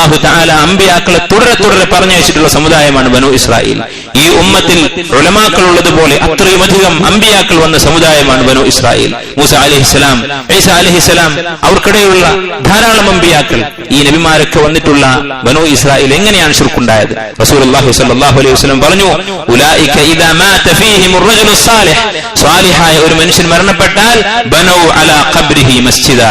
അള്ളാഹു താല അമ്പിയാക്കളെ തുടരെ തുടരെ പറഞ്ഞയച്ചിട്ടുള്ള സമുദായമാണ് ബനു ഇസ്രായേൽ. ഈ ഉമ്മത്തിൽ ഉലമാക്കൾ ഉള്ളതുപോലെ അത്രയും അധികം അമ്പിയാക്കൾ വന്ന സമുദായമാണ് ബനു ഇസ്രായേൽ. മൂസ അലഹിസ്സലാം ഐസ അലഹിസ്സലാം അവർക്കിടയിലുള്ള ധാരാളം അമ്പിയാക്കൾ ഈ നബിമാരൊക്കെ വന്നിട്ടുള്ള ബനു ഇസ്രായേൽ എങ്ങനെയാണ് ഷിർക്കുണ്ടായത് റസൂൽ അള്ളാഹു അലൈഹി വസ്ലം പറഞ്ഞു സ്വാലിഹായ ഒരു മനുഷ്യൻ മരണപ്പെട്ടാൽ ബനൗ അല ഖബ്രിഹി മസ്ജിദ.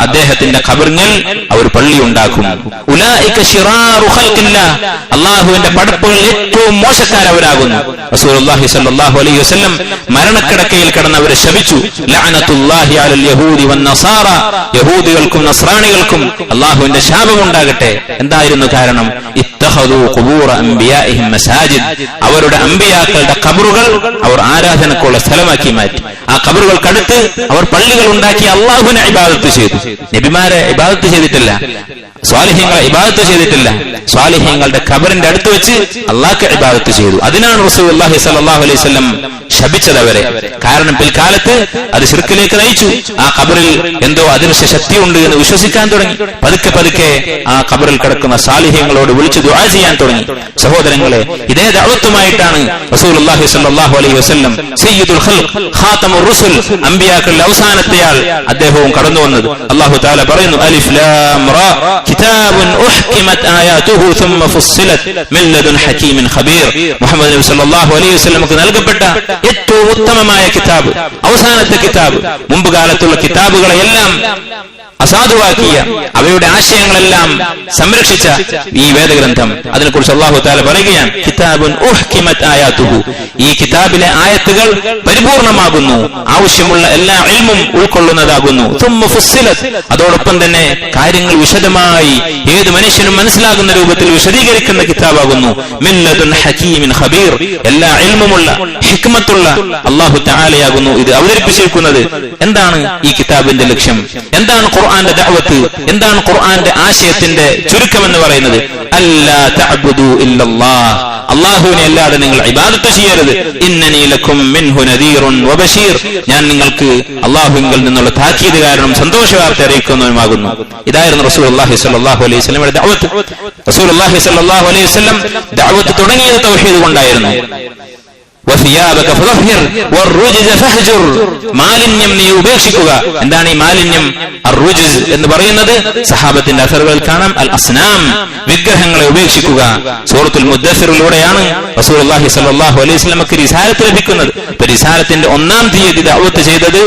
അദ്ദേഹത്തിന്റെ ഖബറിങ്ങിൽ അവർ പള്ളി ഉണ്ടാക്കും. അള്ളാഹുവിന്റെ ഖൽഖില്ലാ. അല്ലാഹുവിന്റെ പടപ്പുകൾ ഏറ്റവും മോശം മോശക്കാരവരാകുന്നു റസൂലുള്ളാഹി സ്വല്ലല്ലാഹു അലൈഹി വസല്ലം മരണക്കിടക്കയിൽ കിടന്ന് അവരെ ശപിച്ചു. ലഅനത്തുല്ലാഹി അലൽ യഹൂദി വൻ നസാറ. യഹൂദികൾക്കും നസ്രാണികൾക്കും അള്ളാഹുവിന്റെ ശാപമുണ്ടാകട്ടെ. എന്തായിരുന്നു കാരണം? മസാജിദ് അവരുടെ അമ്പിയാക്കളുടെ കബറുകൾ അവർ ആരാധനക്കുള്ള സ്ഥലമാക്കി മാറ്റി. ആ ഖബറുകൾക്കടുത്ത് അവർ പള്ളികൾ ഉണ്ടാക്കി അള്ളാഹുവിനെ ഇബാദത്ത് ചെയ്തു. നബിമാരെ ഇബാദത്ത് ചെയ്തിട്ടില്ല. സ്വാലിഹ്യങ്ങളെ ഇബാദത്ത് ചെയ്തിട്ടില്ല. സ്വാലിഹ്യങ്ങളുടെ ഖബറിന്റെ അടുത്ത് വെച്ച് അള്ളാഹ്ക്ക് ഇബാദത്ത് ചെയ്തു. അതിനാണ് റസൂൽ അള്ളാഹി അലൈഹി സ്വലം ശപിച്ചത് അവരെ. കാരണം പിൽക്കാലത്ത് അത് ശിർക്കിലേക്ക് നയിച്ചു. ആ കബറിൽ എന്തോ അദൃശ്യ ശക്തിയുണ്ട് എന്ന് വിശ്വസിക്കാൻ തുടങ്ങി. പതുക്കെ പതുക്കെ ആ കബറിൽ കിടക്കുന്ന സാലിഹ്യങ്ങളോട് വിളിച്ചു ദുആ ചെയ്യാൻ തുടങ്ങി. സഹോദരങ്ങളെ ഇതേ ദഅവത്തുമായിട്ടാണ് റസൂൽ അള്ളാഹി സല്ലാഹു അലൈഹി വസല്ലം സയ്യിദുൽ ഖൽഖ് ഖാതമുർ റുസുൽ അമ്പിയാക്കളുടെ അവസാനത്തെയാൾ അദ്ദേഹവും കടന്നു വന്നത്. അള്ളാഹു താല പറയുന്നു അലിഫ് ലാം റാ കിതാബുൻ ഉഹ്കിമത് ആയാതുഹു ثم ഫുസ്സിലത് മിൻ ലദുൻ ഹകീമിൻ ഖബീർ. മുഹമ്മദ് നബി സല്ലല്ലാഹു അലൈഹി വസല്ലമക്ക് നൽകപ്പെട്ട ഏറ്റവും ഉത്തമമായ കിതാബ് അവസാനത്തെ കിതാബ് മുമ്പ് കാലത്തുള്ള കിതാബുകളെല്ലാം അസാധുവാക്കിയ അവയുടെ ആശയങ്ങളെല്ലാം സംരക്ഷിച്ച ഈ വേദഗ്രന്ഥം. അതിനെക്കുറിച്ച് അള്ളാഹു താല പറയുകയാണ് കിതാബുൻ ഈ കിതാബിലെ ആയത്തുകൾ പരിപൂർണമാകുന്നു. ആവശ്യമുള്ള എല്ലാ ഇൽമും ഉൾക്കൊള്ളുന്നതാകുന്നു. അതോടൊപ്പം തന്നെ കാര്യങ്ങൾ വിശദമായി ഏത് മനുഷ്യനും മനസ്സിലാകുന്ന രൂപത്തിൽ വിശദീകരിക്കുന്ന കിതാബാകുന്നു. എല്ലാ ഇൽമുമുള്ള ഹിക്മത്തുള്ള അള്ളാഹു താലയാകുന്നു ഇത് അവതരിപ്പിച്ചിരിക്കുന്നത്. എന്താണ് ഈ കിതാബിന്റെ ലക്ഷ്യം? എന്താണ് ഖുർആന്റെ ദഅവത്ത്? എന്താണ് ഖുർആന്റെ ആശയത്തിന്റെ ചുരുക്കം എന്ന് പറയുന്നത്? അള്ളാഹുവിനെ അല്ലാതെ നിങ്ങൾ ഇബാദത്ത് ചെയ്യരുത്. ഇന്നനീലക്കും ഞാൻ നിങ്ങൾക്ക് അള്ളാഹുവിൽ നിന്നുള്ള താക്കീത് കാരണം സന്തോഷ വാർത്ത അറിയിക്കുന്നവനുമാകുന്നു. ഇതായിരുന്നു റസൂൽ അള്ളാഹി സ്വല്ലല്ലാഹു അലൈഹി വസല്ലമയുടെ ദഅവത്ത്. റസൂൽ അള്ളാഹി സ്വല്ലല്ലാഹു അലൈഹി വസല്ലം ദഅവത്ത് തുടങ്ങിയത് തൗഹീദ് കൊണ്ടായിരുന്നു. മാലിന്യം നീ ഉപേക്ഷിക്കുക. എന്താണ് ഈ മാലിന്യം? എന്ന് പറയുന്നത് സഹാബത്തിന്റെ അസറുകൾ കാണാം. അൽ അസ്നാം വിഗ്രഹങ്ങളെ ഉപേക്ഷിക്കുക. സൂറത്തുൽ മുദ്ദസ്സിറിലൂടെയാണ് റസൂലുള്ളാഹി സ്വല്ലല്ലാഹു അലൈഹി വസല്ലമക്ക് റിസാലത്ത് ലഭിക്കുന്നത്. റിസാലത്തിന്റെ ഒന്നാം തീയതി ദഅവത്ത് ചെയ്തത്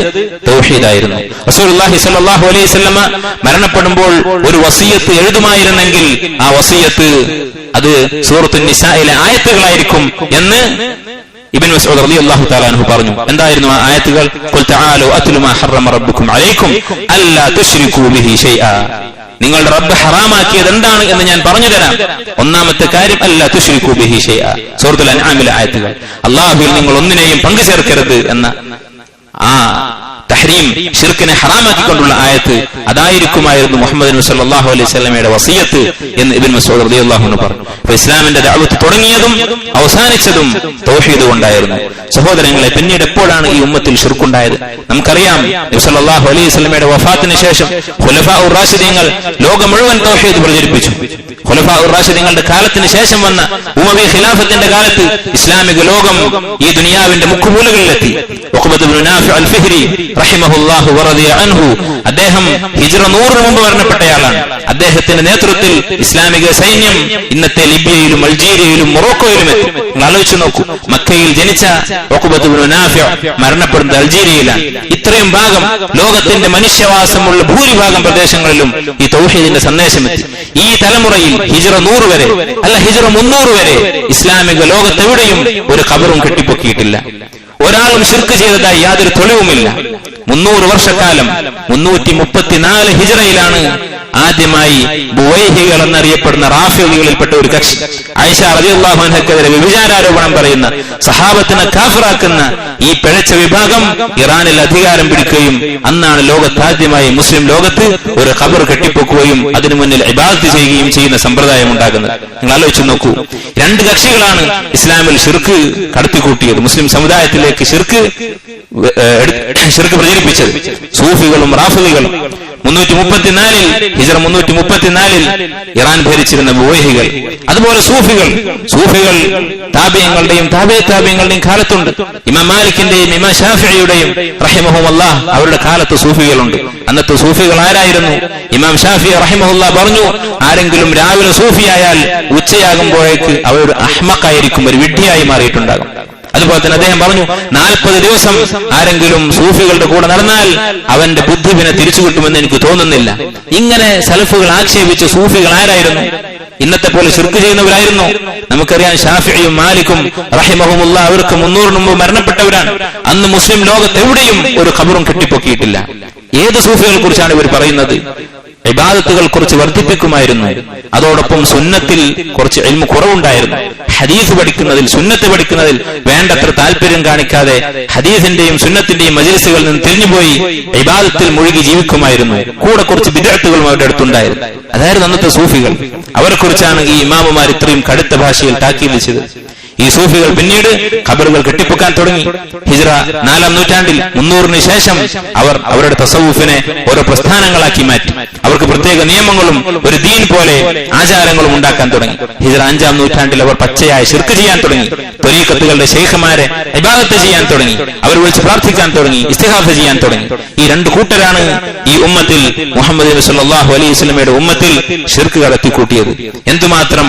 തൗഹീദായിരുന്നു. റസൂലുള്ളാഹി സ്വല്ലല്ലാഹു അലൈഹി വസല്ലമ മരണപ്പെടുമ്പോൾ ഒരു വസിയത്ത് എഴുതുമായിരുന്നെങ്കിൽ ആ വസിയത്ത് അത് സൂറത്തുൽ നിസായിലെ ആയത്തുകളായിരിക്കും എന്ന് ഇബിൻ മസ്ഊദ് റളിയല്ലാഹു തആല അൻഹു പറഞ്ഞു. എന്തായിരുന്നു ആ ആയത്തുകൾ? നിങ്ങളുടെ റബ്ബ് ഹറാമാക്കിയത് എന്താണ് എന്ന് ഞാൻ പറഞ്ഞു തരാം. ഒന്നാമത്തെ കാര്യം അല്ല തുശ്രികൂ ബിഹി ഷൈആ. സൂറത്തുൽ അൻആമിലെ ആയത്തുകൾ. അല്ലാഹുവിൽ നിങ്ങൾ ഒന്നിനെയും പങ്കു ചേർക്കരുത് എന്ന ആ തഹ്രീം ഷിർക്കിനെ ഹറാമാക്കിക്കൊണ്ടുള്ള ആയത്ത് അതായിരിക്കുമായിരുന്നു മുഹമ്മദ് നബി സല്ലല്ലാഹു അലൈഹി സ്വലമയുടെ വസീയത്ത് എന്ന് ഇബിൻ മസൂദ് അൻഹു പറഞ്ഞു. അപ്പൊ ഇസ്ലാമിന്റെ ദഅവത്ത് തുടങ്ങിയതും അവസാനിച്ചതും തൗഹീദ് കൊണ്ടായിരുന്നു. സഹോദരങ്ങളെ പിന്നീട് എപ്പോഴാണ് ഈ ഉമ്മത്തിൽ ഷിർക്കുണ്ടായത് നമുക്കറിയാം നബി അലൈഹി സ്വലമയുടെ വഫാത്തിന് ശേഷം ഖുലഫാഉർ റാഷിദീങ്ങൾ ലോകം മുഴുവൻ തൗഹീദ് പ്രചരിപ്പിച്ചു. റാഷിദീങ്ങളുടെ കാലത്തിന് ശേഷം വന്ന ഉമവി ഖിലാഫത്തിന്റെ കാലത്ത് ഇസ്ലാമിക ലോകം ഈ ദുനിയാവിന്റെ മുക്കുമൂലകളിലെത്തി അദ്ദേഹം ഹിജ്റ നൂറിന് മുമ്പ് മരണപ്പെട്ടയാളാണ് അദ്ദേഹത്തിന്റെ നേതൃത്വത്തിൽ ഇസ്ലാമിക സൈന്യം ഇന്നത്തെ ലിബിയയിലും അൾജീരിയയിലും മൊറോക്കോയിലും എത്തി. ആലോചിച്ചു നോക്കൂ. മക്കയിൽ ജനിച്ച മരണപ്പെടുന്നത് അൾജീരിയയിലാണ്. ഇത്രയും ഭാഗം ലോകത്തിന്റെ മനുഷ്യവാസമുള്ള ഭൂരിഭാഗം പ്രദേശങ്ങളിലും ഈ തൗഹീദിന്റെ സന്ദേശം എത്തി ഈ തലമുറയിൽ ഹിജറ നൂറ് വരെ അല്ല ഹിജറ മുന്നൂറ് വരെ ഇസ്ലാമിക ലോകത്തെവിടെയും ഒരു ഖബറും കെട്ടിപ്പൊക്കിയിട്ടില്ല. ഒരാളും ശിർക്ക് ചെയ്തതായി യാതൊരു തെളിവുമില്ല. മുന്നൂറ് വർഷക്കാലം മുന്നൂറ്റി മുപ്പത്തിനാല് ഹിജറയിലാണ് ആദ്യമായി ബുവൈഹികൾ എന്നറിയപ്പെടുന്ന റാഫികളിൽപ്പെട്ട ഒരു കക്ഷി. ഐഷ റളിയല്ലാഹുഅൻഹക്കെതിരെ വ്യഭിചാരാരോപണം പറയുന്ന സഹാബത്തിനെ കാഫറാക്കുന്ന ഈ പിഴച്ച വിഭാഗം ഇറാനിൽ അധികാരം പിടിക്കുകയും അന്നാണ് ലോകത്താദ്യമായി മുസ്ലിം ലോകത്ത് ഒരു ഖബർ കെട്ടിപ്പൊക്കുകയും അതിനു മുന്നിൽ ഇബാദത്ത് ചെയ്യുകയും ചെയ്യുന്ന സമ്പ്രദായം ഉണ്ടാകുന്നത്. നിങ്ങൾ ആലോചിച്ച് നോക്കൂ. രണ്ട് കക്ഷികളാണ് ഇസ്ലാമിൽ ഷിർക്ക് കടത്തിക്കൂട്ടിയത്. മുസ്ലിം സമുദായത്തിലേക്ക് ഷിർക്ക് ഷിർക്ക് പ്രചരിപ്പിച്ചത്. സൂഫികളും റാഫികളും മുന്നൂറ്റി മുപ്പത്തിനാലിൽ ഹിജറ മുന്നൂറ്റി മുപ്പത്തിനാലിൽ ഇറാൻ ഭരിച്ചിരുന്ന ബുവൈഹികൾ അതുപോലെ സൂഫികൾ സൂഫികൾ താപ്യങ്ങളുടെയും താപേ താപ്യങ്ങളുടെയും കാലത്തുണ്ട്. ഇമാം മാലിക്കിന്റെയും ഇമാം ഷാഫിയുടെയും റഹിമഹുമല്ല അവരുടെ കാലത്ത് സൂഫികളുണ്ട്. അന്നത്തെ സൂഫികൾ ആരായിരുന്നു? ഇമാം ഷാഫി റഹിമഹുല്ല പറഞ്ഞു ആരെങ്കിലും രാവിലെ സൂഫിയായാൽ ഉച്ചയാകുമ്പോഴേക്ക് അവരൊരു അഹ്മക്കായിരിക്കും ഒരു വിഡ്ഢിയായി മാറിയിട്ടുണ്ടാകും. അതുപോലെ തന്നെ അദ്ദേഹം പറഞ്ഞു നാൽപ്പത് ദിവസം ആരെങ്കിലും സൂഫികളുടെ കൂടെ നടന്നാൽ അവന്റെ ബുദ്ധി പിന്നെ തിരിച്ചു കിട്ടുമെന്ന് എനിക്ക് തോന്നുന്നില്ല. ഇങ്ങനെ സലഫുകൾ ആക്ഷേപിച്ച സൂഫികൾ ആരായിരുന്നു? ഇന്നത്തെ പോലെ ശുർക്ക് ചെയ്യുന്നവരായിരുന്നു. നമുക്കറിയാം ഷാഫിയും മാലിക്കും റഹിമഹുമുള്ള അവർക്ക് മുന്നൂറിന് മുമ്പ് മരണപ്പെട്ടവരാണ്. അന്ന് മുസ്ലിം ലോകത്ത് എവിടെയും ഒരു ഖബറും കെട്ടിപ്പൊക്കിയിട്ടില്ല. ഏത് സൂഫികളെ കുറിച്ചാണ് ഇവർ പറയുന്നത്? ഇബാദത്തുകൾ കുറച്ച് വർദ്ധിപ്പിക്കുമായിരുന്നു. അതോടൊപ്പം സുന്നത്തിൽ കുറച്ച് എൽമ കുറവുണ്ടായിരുന്നു. ഹദീസ് പഠിക്കുന്നതിൽ സുന്നത്ത് പഠിക്കുന്നതിൽ വേണ്ടത്ര താല്പര്യം കാണിക്കാതെ ഹദീസിന്റെയും സുന്നത്തിന്റെയും മജിൽസുകളിൽ നിന്ന് തിരിഞ്ഞുപോയി ഇബാദത്തിൽ മുഴുകി ജീവിക്കുമായിരുന്നു. കൂടെ കുറച്ച് വിദഗ്ധകളും അവരുടെ അടുത്തുണ്ടായിരുന്നു. അതായിരുന്നു അന്നത്തെ സൂഫികൾ. അവരെക്കുറിച്ചാണ് ഈ ഇമാമുമാർ ഇത്രയും കടുത്ത ഭാഷയിൽ ചെയ്തത്. ഈ സൂഫികൾ പിന്നീട് ഖബറുകൾ കെട്ടിപ്പൊക്കാൻ തുടങ്ങി. ഹിജ്റ നാലാം നൂറ്റാണ്ടിൽ മുന്നൂറിന് ശേഷം അവർ അവരുടെ തസവൂഫിനെ ഓരോ പ്രസ്ഥാനങ്ങളാക്കി മാറ്റി. അവർക്ക് പ്രത്യേക നിയമങ്ങളും ഒരു ദീൻ പോലെ ആചാരങ്ങളും ഉണ്ടാക്കാൻ തുടങ്ങി. ഹിജ്റ അഞ്ചാം നൂറ്റാണ്ടിൽ അവർ പച്ചയായ ശിർക്ക് ചെയ്യാൻ തുടങ്ങി. ത്വരീക്കത്തുകളുടെ ശേഖമാരെ ഇബാദത്ത് ചെയ്യാൻ തുടങ്ങി. അവർ വിളിച്ച് പ്രാർത്ഥിക്കാൻ തുടങ്ങി. ഇസ്തിഹാഫ് ചെയ്യാൻ തുടങ്ങി. ഈ രണ്ട് കൂട്ടരാണ് ഈ ഉമ്മത്തിൽ മുഹമ്മദ് നബി സല്ലല്ലാഹു അലൈഹി വസല്ലമയുടെ ഉമ്മത്തിൽ ഷിർക്ക് കടത്തിക്കൂട്ടിയത്. എന്തുമാത്രം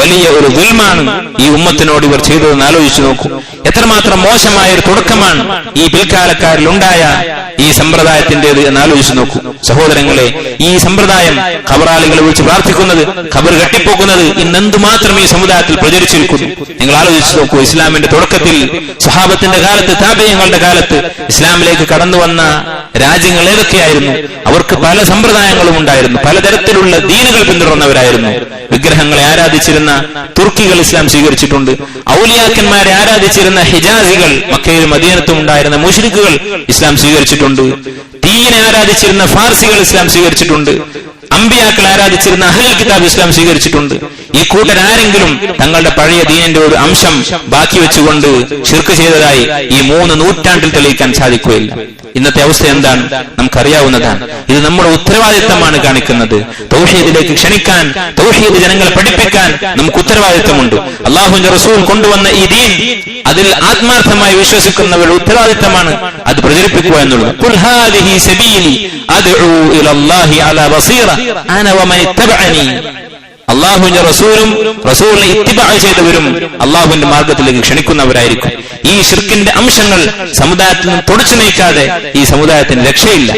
വലിയ ഒരു ദുൽമാണ് ഈ ഉമ്മത്തിനോട് ഇവർ ചെയ്തതെന്ന് ആലോചിച്ചു നോക്കൂ. എത്രമാത്രം മോശമായ ഒരു തുടക്കമാണ് ഈ പിൽക്കാലക്കാരിൽ ഉണ്ടായ ഈ സമ്പ്രദായത്തിന്റേത് എന്ന് ആലോചിച്ചു നോക്കൂ. സഹോദരങ്ങളെ ഈ സമ്പ്രദായം ഖബറാളികളെ വിളിച്ച് പ്രാർത്ഥിക്കുന്നത് ഖബർ കെട്ടിപ്പോക്കുന്നത് ഇന്ന് എന്തുമാത്രം ഈ സമുദായത്തിൽ പ്രചരിച്ചിരിക്കുന്നു? നിങ്ങൾ ആലോചിച്ചു നോക്കൂ ഇസ്ലാമിന്റെ തുടക്കത്തിൽ സ്വഹാബത്തിന്റെ കാലത്ത് താപയങ്ങളുടെ കാലത്ത് ഇസ്ലാമിലേക്ക് കടന്നു വന്ന രാജ്യങ്ങൾ ഏതൊക്കെയായിരുന്നു? അവർക്ക് പല സമ്പ്രദായങ്ങളും ഉണ്ടായിരുന്നു. പലതരത്തിലുള്ള ദീനുകൾ പിന്തുടർന്നവരായിരുന്നു. വിഗ്രഹങ്ങളെ ആരാധിച്ചിരുന്ന തുർക്കികൾ ഇസ്ലാം സ്വീകരിച്ചിട്ടുണ്ട്. ഔലിയാക്കന്മാരെ ആരാധിച്ചിരുന്ന ഹിജാസികൾ മക്കയിലും മദീനത്തും ഉണ്ടായിരുന്ന മുഷ്രിഖുകൾ ഇസ്ലാം സ്വീകരിച്ചിട്ടുണ്ട്. തീയിനെ ആരാധിച്ചിരുന്ന ഫാർസികൾ ഇസ്ലാം സ്വീകരിച്ചിട്ടുണ്ട്. അമ്പിയാക്കൾ ആരാധിച്ചിരുന്ന അഹൽ കിതാബ് ഇസ്ലാം സ്വീകരിച്ചിട്ടുണ്ട്. ഈ കൂട്ടരാരെങ്കിലും തങ്ങളുടെ പഴയ ദീനിന്റെ ഒരു അംശം ബാക്കി വെച്ചുകൊണ്ട് ഷിർക്ക് ചെയ്തതായി ഈ മൂന്ന് നൂറ്റാണ്ടിൽ തെളിയിക്കാൻ സാധിക്കുകയില്ല. ഇന്നത്തെ അവസ്ഥ എന്താണ്? നമുക്കറിയാവുന്നതാണ്. ഇത് നമ്മുടെ ഉത്തരവാദിത്തമാണ് കാണിക്കുന്നത്. തൗഹീദിലേക്ക് ക്ഷണിക്കാൻ തൗഹീദ് ജനങ്ങളെ പഠിപ്പിക്കാൻ നമുക്ക് ഉത്തരവാദിത്തമുണ്ട്. അള്ളാഹു റസൂൽ കൊണ്ടുവന്ന ഈ ദീൻ അതിൽ ആത്മാർത്ഥമായി വിശ്വസിക്കുന്നവരുടെ ഉത്തരവാദിത്തമാണ് അത് പ്രചരിപ്പിക്കുക എന്നുള്ളത്. അള്ളാഹുവിന്റെ റസൂലും റസൂലിനെ ഇത്തിബാ ചെയ്തവരും അള്ളാഹുവിന്റെ മാർഗത്തിലേക്ക് ക്ഷണിക്കുന്നവരായിരിക്കും. ഈ ഷിർക്കിന്റെ അംശങ്ങൾ സമുദായത്തിൽ നിന്ന് തുടച്ചു നീക്കാതെ ഈ സമുദായത്തിന് രക്ഷയില്ല.